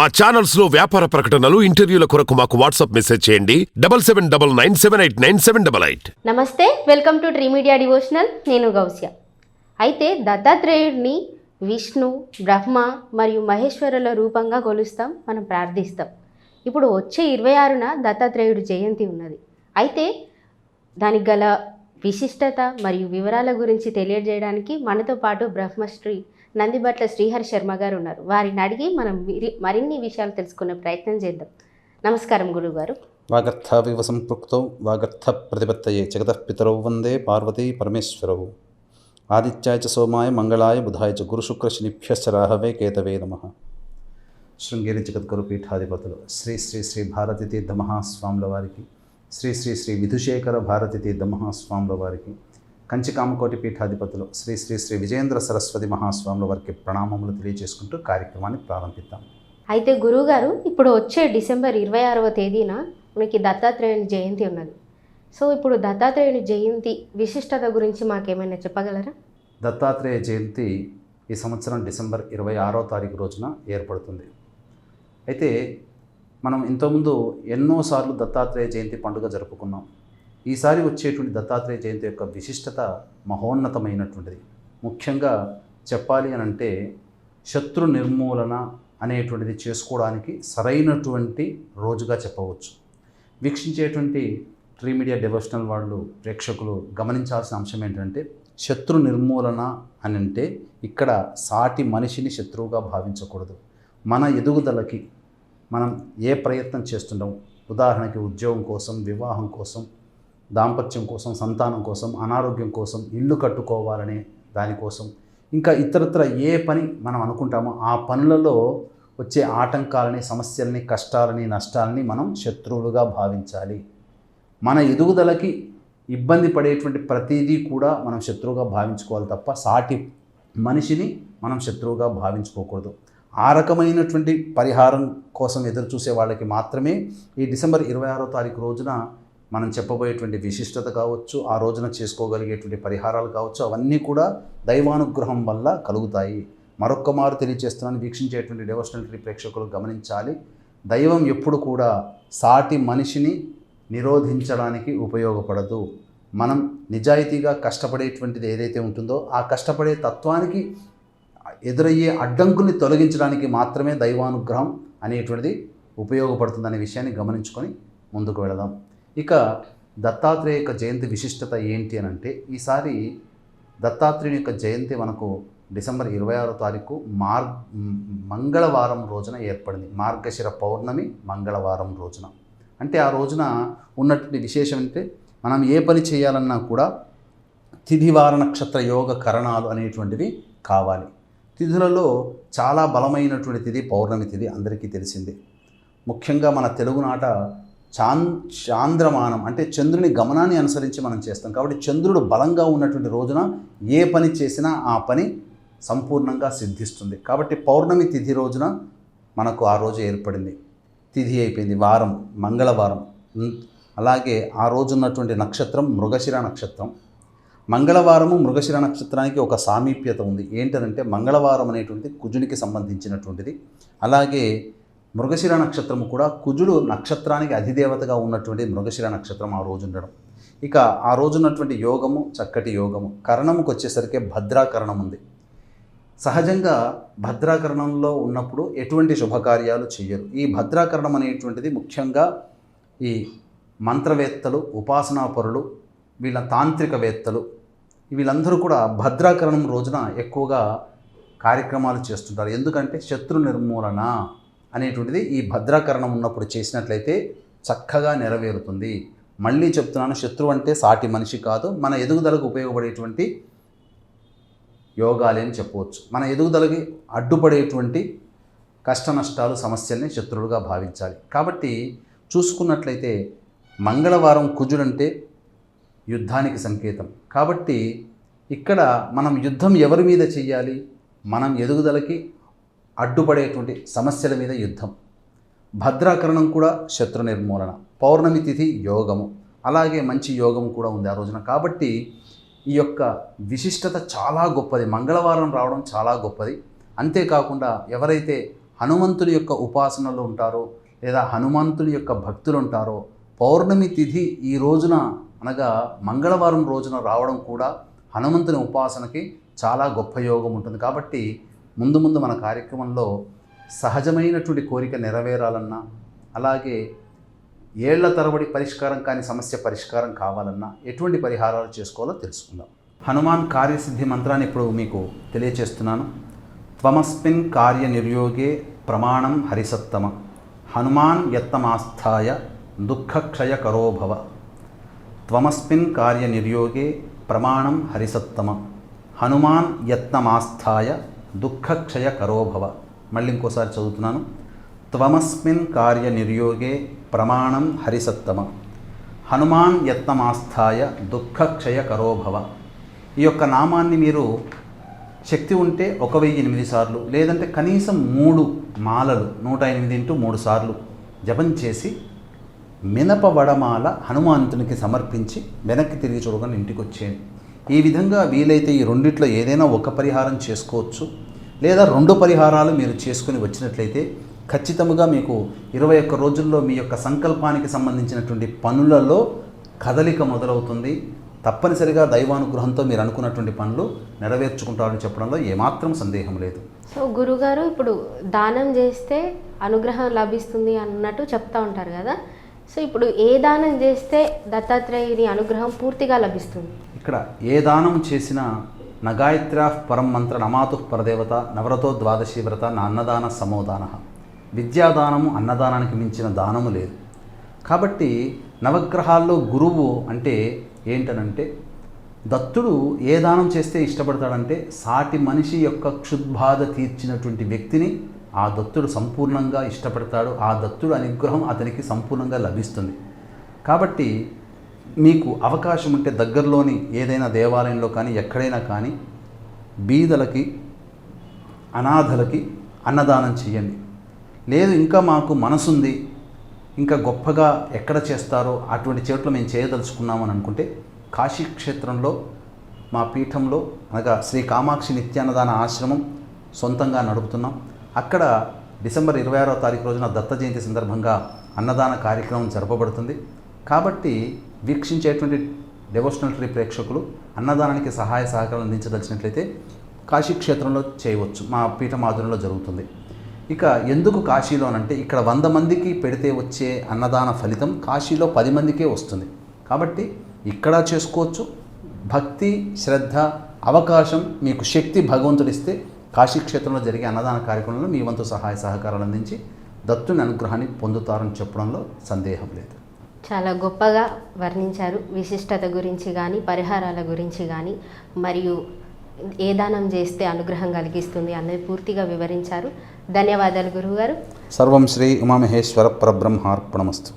మా ఛానల్స్లో వ్యాపార ప్రకటనలు ఇంటర్వ్యూల కొరకు మాకు వాట్సాప్ మెసేజ్ చేయండి. Double seven double nine seven eight nine seven double eight. నమస్తే వెల్కమ్ టు డ్రీ మీడియా డివోషనల్. నేను గౌస్య. అయితే దత్తాత్రేయుడిని విష్ణు బ్రహ్మ మరియు మహేశ్వరుల రూపంగా కొలుస్తాం మనం ప్రార్థిస్తాం. ఇప్పుడు వచ్చే ఇరవై ఆరున దత్తాత్రేయుడు జయంతి ఉన్నది. అయితే దానికి గల విశిష్టత మరియు వివరాల గురించి తెలియజేయడానికి మనతో పాటు బ్రహ్మశ్రీ నందిబట్ల శ్రీహరి శర్మ గారు ఉన్నారు. వారిని అడిగి మనం మరిన్ని విషయాలు తెలుసుకునే ప్రయత్నం చేద్దాం. నమస్కారం గురుగారు వాగర్థావివ సంపృక్తౌ వాగర్థ ప్రతిపత్తయే జగతపితరౌ వందే పార్వతీ పరమేశ్వరౌ. ఆదిత్యాయ చ సోమాయ మంగళాయ బుధాయ చ గురుశుక్రశనిభ్యశ్చ రాహవే కేతవే నమ. శృంగేరి జగద్గురు పీఠాధిపతులు. శ్రీ శ్రీ శ్రీ భారతీతీర్థ మహాస్వాముల వారికి శ్రీ శ్రీ శ్రీ విధుశేఖర భారతి తీర్థ మహాస్వాముల వారికి కంచి కామకోటి పీఠాధిపతులు శ్రీ శ్రీ శ్రీ విజయేంద్ర సరస్వతి మహాస్వాముల వారికి ప్రణామములు తెలియజేసుకుంటూ కార్యక్రమాన్ని ప్రారంభిద్దాం. అయితే గురువుగారు ఇప్పుడు వచ్చే డిసెంబర్ ఇరవై ఆరవ తేదీన మనకి దత్తాత్రేయుని జయంతి ఉన్నది. సో ఇప్పుడు దత్తాత్రేయుని జయంతి విశిష్టత గురించి మాకేమైనా చెప్పగలరా? దత్తాత్రేయ జయంతి ఈ సంవత్సరం డిసెంబర్ ఇరవై ఆరో తారీఖు రోజున ఏర్పడుతుంది. అయితే మనం ఇంతకుముందు ఎన్నోసార్లు దత్తాత్రేయ జయంతి పండుగ జరుపుకున్నాం. ఈసారి వచ్చేటువంటి దత్తాత్రేయ జయంతి యొక్క విశిష్టత మహోన్నతమైనటువంటిది. ముఖ్యంగా చెప్పాలి అని అంటే శత్రు నిర్మూలన అనేటువంటిది చేసుకోవడానికి సరైనటువంటి రోజుగా చెప్పవచ్చు. వీక్షించేటువంటి ట్రీ మీడియా డివోషనల్ వాళ్ళు ప్రేక్షకులు గమనించాల్సిన అంశం ఏంటంటే శత్రు నిర్మూలన అని అంటే ఇక్కడ సాటి మనిషిని శత్రువుగా భావించకూడదు. మన ఎదుగుదలకి మనం ఏ ప్రయత్నం చేస్తుంటాం ఉదాహరణకి ఉద్యోగం కోసం వివాహం కోసం దాంపత్యం కోసం సంతానం కోసం అనారోగ్యం కోసం ఇల్లు కట్టుకోవాలనే దానికోసం ఇంకా ఇతరత్ర ఏ పని మనం అనుకుంటామో ఆ పనులలో వచ్చే ఆటంకాలని సమస్యల్ని కష్టాలని నష్టాలని మనం శత్రువులుగా భావించాలి. మన ఎదుగుదలకి ఇబ్బంది పడేటువంటి ప్రతిదీ కూడా మనం శత్రువుగా భావించుకోవాలి తప్ప సాటి మనిషిని మనం శత్రువుగా భావించుకోకూడదు. ఆ రకమైనటువంటి పరిహారం కోసం ఎదురు చూసే వాళ్ళకి మాత్రమే ఈ డిసెంబర్ ఇరవై ఆరో తారీఖు రోజున మనం చెప్పబోయేటువంటి విశిష్టత కావచ్చు ఆ రోజున చేసుకోగలిగేటువంటి పరిహారాలు కావచ్చు అవన్నీ కూడా దైవానుగ్రహం వల్ల కలుగుతాయి. మరొక్క మారు తెలియజేస్తున్నాను వీక్షించేటువంటి డివోషనల్ ప్రేక్షకులు గమనించాలి. దైవం ఎప్పుడు కూడా సాటి మనిషిని నిరోధించడానికి ఉపయోగపడదు. మనం నిజాయితీగా కష్టపడేటువంటిది ఏదైతే ఉంటుందో ఆ కష్టపడే తత్వానికి ఎదురయ్యే అడ్డంకుల్ని తొలగించడానికి మాత్రమే దైవానుగ్రహం అనేటువంటిది ఉపయోగపడుతుందనే విషయాన్ని గమనించుకొని ముందుకు వెళదాం. ఇక దత్తాత్రేయ యొక్క జయంతి విశిష్టత ఏంటి అని అంటే ఈసారి దత్తాత్రేయుని యొక్క జయంతి మనకు డిసెంబర్ ఇరవై ఆరో తారీఖు మార్ మంగళవారం రోజున ఏర్పడింది. మార్గశిర పౌర్ణమి మంగళవారం రోజున. అంటే ఆ రోజున ఉన్నటువంటి విశేషం అంటే మనం ఏ పని చేయాలన్నా కూడా తిథివార నక్షత్ర యోగ కరణాలు అనేటువంటివి కావాలి. తిథులలో చాలా బలమైనటువంటి తిథి పౌర్ణమి తిథి అందరికీ తెలిసిందే. ముఖ్యంగా మన తెలుగునాట చాన్ చాంద్రమానం అంటే చంద్రుని గమనాన్ని అనుసరించి మనం చేస్తాం. కాబట్టి చంద్రుడు బలంగా ఉన్నటువంటి రోజున ఏ పని చేసినా ఆ పని సంపూర్ణంగా సిద్ధిస్తుంది. కాబట్టి పౌర్ణమి తిథి రోజున మనకు ఆ రోజు ఏర్పడింది. తిథి అయిపోయింది వారం మంగళవారం. అలాగే ఆ రోజు ఉన్నటువంటి నక్షత్రం మృగశిర నక్షత్రం. మంగళవారము మృగశిర నక్షత్రానికి ఒక సామీప్యత ఉంది. ఏంటంటే మంగళవారం అనేటువంటిది కుజునికి సంబంధించినటువంటిది. అలాగే మృగశిర నక్షత్రము కూడా కుజుడు నక్షత్రానికి అధిదేవతగా ఉన్నటువంటి మృగశిర నక్షత్రం ఆ రోజు ఉండడం. ఇక ఆ రోజు ఉన్నటువంటి యోగము చక్కటి యోగము. కరణముకు వచ్చేసరికి భద్రాకరణం ఉంది. సహజంగా భద్రాకరణంలో ఉన్నప్పుడు ఎటువంటి శుభకార్యాలు చేయరు ఈ భద్రాకరణం అనేటువంటిది ముఖ్యంగా ఈ మంత్రవేత్తలు ఉపాసనాపరులు వీళ్ళ తాంత్రికవేత్తలు వీళ్ళందరూ కూడా భద్రాకరణం రోజున ఎక్కువగా కార్యక్రమాలు చేస్తుంటారు. ఎందుకంటే శత్రు నిర్మూలన అనేటువంటిది ఈ భద్రాకరణం ఉన్నప్పుడు చేసినట్లయితే చక్కగా నెరవేరుతుంది. మళ్ళీ చెప్తున్నాను శత్రువు అంటే సాటి మనిషి కాదు. మన ఎదుగుదలకు ఉపయోగపడేటువంటి యోగాలే అని చెప్పవచ్చు. మన ఎదుగుదలకి అడ్డుపడేటువంటి కష్ట నష్టాలు సమస్యల్ని శత్రువులుగా భావించాలి. కాబట్టి చూసుకున్నట్లయితే మంగళవారం కుజుడంటే యుద్ధానికి సంకేతం. కాబట్టి ఇక్కడ మనం యుద్ధం ఎవరి మీద చేయాలి? మనం ఎదుగుదలకి అడ్డుపడేటువంటి సమస్యల మీద యుద్ధం. భద్రాకరణం కూడా శత్రు నిర్మూలన పౌర్ణమి తిథి యోగము. అలాగే మంచి యోగం కూడా ఉంది ఆ రోజున. కాబట్టి ఈ యొక్క విశిష్టత చాలా గొప్పది. మంగళవారం రావడం చాలా గొప్పది. అంతేకాకుండా ఎవరైతే హనుమంతుడి యొక్క ఉపాసనలు ఉంటారో లేదా హనుమంతుడి యొక్క భక్తులు ఉంటారో పౌర్ణమి తిథి ఈ రోజున అనగా మంగళవారం రోజున రావడం కూడా హనుమంతుని ఉపాసనకి చాలా గొప్ప యోగం ఉంటుంది. కాబట్టి ముందు ముందు మన కార్యక్రమంలో సహజమైనటువంటి కోరిక నెరవేరాలన్నా అలాగే ఏళ్ళ తరబడి పరిష్కారం కాని సమస్య పరిష్కారం కావాలన్నా ఎటువంటి పరిహారాలు చేసుకోవాలో తెలుసుకుందాం. హనుమాన్ కార్యసిద్ధి మంత్రాన్ని ఇప్పుడు మీకు తెలియచేస్తున్నాను. త్వమస్మిన్ కార్య నిర్యోగే ప్రమాణం హరిసత్తమ. హనుమాన్ యత్తమాస్థాయ దుఃఖక్షయ కరోభవ త్వమస్మిన్ కార్య నిర్యోగే ప్రమాణం హరిసత్తమ. హనుమాన్ యత్నమాస్థాయ దుఃఖక్షయ కరోభవ మళ్ళీ ఇంకోసారి చదువుతున్నాను. త్వమస్మిన్ కార్య నిర్యోగే ప్రమాణం హరిసత్తమ. హనుమాన్ యత్నమాస్థాయ దుఃఖక్షయ కరోభవ ఈ యొక్క నామాన్ని మీరు శక్తి ఉంటే ఒక వెయ్యి ఎనిమిది సార్లు లేదంటే కనీసం మూడు మాలలు నూట ఎనిమిది ఇంటూ మూడు సార్లు జపం చేసి మినప వడమాల హనుమంతునికి సమర్పించి వెనక్కి తిరిగి చూడగానే ఇంటికి వచ్చేయండి ఈ విధంగా వీలైతే ఈ రెండిట్లో ఏదైనా ఒక పరిహారం చేసుకోవచ్చు. లేదా రెండు పరిహారాలు మీరు చేసుకుని వచ్చినట్లయితే ఖచ్చితంగా మీకు ఇరవై ఒక్క రోజుల్లో మీ యొక్క సంకల్పానికి సంబంధించినటువంటి పనులలో కదలిక మొదలవుతుంది. తప్పనిసరిగా దైవానుగ్రహంతో మీరు అనుకున్నటువంటి పనులు నెరవేర్చుకుంటారని చెప్పడంలో ఏమాత్రం సందేహం లేదు. సో గురుగారు ఇప్పుడు దానం చేస్తే అనుగ్రహం లభిస్తుంది అన్నట్టు చెప్తా ఉంటారు కదా. సో ఇప్పుడు ఏ దానం చేస్తే దత్తాత్రేయుని అనుగ్రహం పూర్తిగా లభిస్తుంది? ఇక్కడ ఏ దానం చేసినా నగాయత్ర్యా పరం మంత్ర నమాతు పరదేవత నవరతో ద్వాదశి వ్రత నా అన్నదాన సమోదాన. విద్యాదానము అన్నదానానికి మించిన దానము లేదు. కాబట్టి నవగ్రహాల్లో గురువు అంటే ఏంటనంటే దత్తుడు ఏ దానం చేస్తే ఇష్టపడతాడంటే సాటి మనిషి యొక్క క్షుద్బాధ తీర్చినటువంటి వ్యక్తిని ఆ దత్తుడు సంపూర్ణంగా ఇష్టపడతాడు. ఆ దత్తుడు అనుగ్రహం అతనికి సంపూర్ణంగా లభిస్తుంది. కాబట్టి మీకు అవకాశం ఉంటే దగ్గరలోని ఏదైనా దేవాలయంలో కానీ ఎక్కడైనా కానీ బీదలకి అనాథలకి అన్నదానం చేయండి. లేదు ఇంకా మాకు మనసుంది ఇంకా గొప్పగా ఎక్కడ చేస్తారో అటువంటి చోట్ల మేము చేయదలుచుకున్నామని అనుకుంటే కాశీ క్షేత్రంలో మా పీఠంలో అనగా శ్రీ కామాక్షి నిత్యాన్నదాన ఆశ్రమం సొంతంగా నడుపుతున్నాం. అక్కడ డిసెంబర్ ఇరవై ఆరో తారీఖు రోజున దత్త జయంతి సందర్భంగా అన్నదాన కార్యక్రమం జరపబడుతుంది. కాబట్టి వీక్షించేటువంటి డెవోషనల్ ట్రీ ప్రేక్షకులు అన్నదానానికి సహాయ సహకారం అందించదలిచినట్లయితే కాశీ క్షేత్రంలో చేయవచ్చు. మా పీఠం ఆధ్వర్యంలో జరుగుతుంది. ఇక ఎందుకు కాశీలోనంటే ఇక్కడ వంద మందికి పెడితే వచ్చే అన్నదాన ఫలితం కాశీలో పది మందికే వస్తుంది. కాబట్టి ఇక్కడ చేసుకోవచ్చు. భక్తి శ్రద్ధ అవకాశం మీకు శక్తి భగవంతుడిస్తే కాశీ క్షేత్రంలో జరిగే అన్నదాన కార్యక్రమంలో మీ వంతు సహాయ సహకారాలు అందించి దత్తుని అనుగ్రహాన్ని పొందుతారని చెప్పడంలో సందేహం లేదు. చాలా గొప్పగా వర్ణించారు. విశిష్టత గురించి కానీ పరిహారాల గురించి కానీ మరియు ఏ దానం చేస్తే అనుగ్రహం కలిగిస్తుంది అనేది పూర్తిగా వివరించారు. ధన్యవాదాలు గురువుగారు. సర్వం శ్రీ ఉమామహేశ్వర పరబ్రహ్మార్పణమస్తు.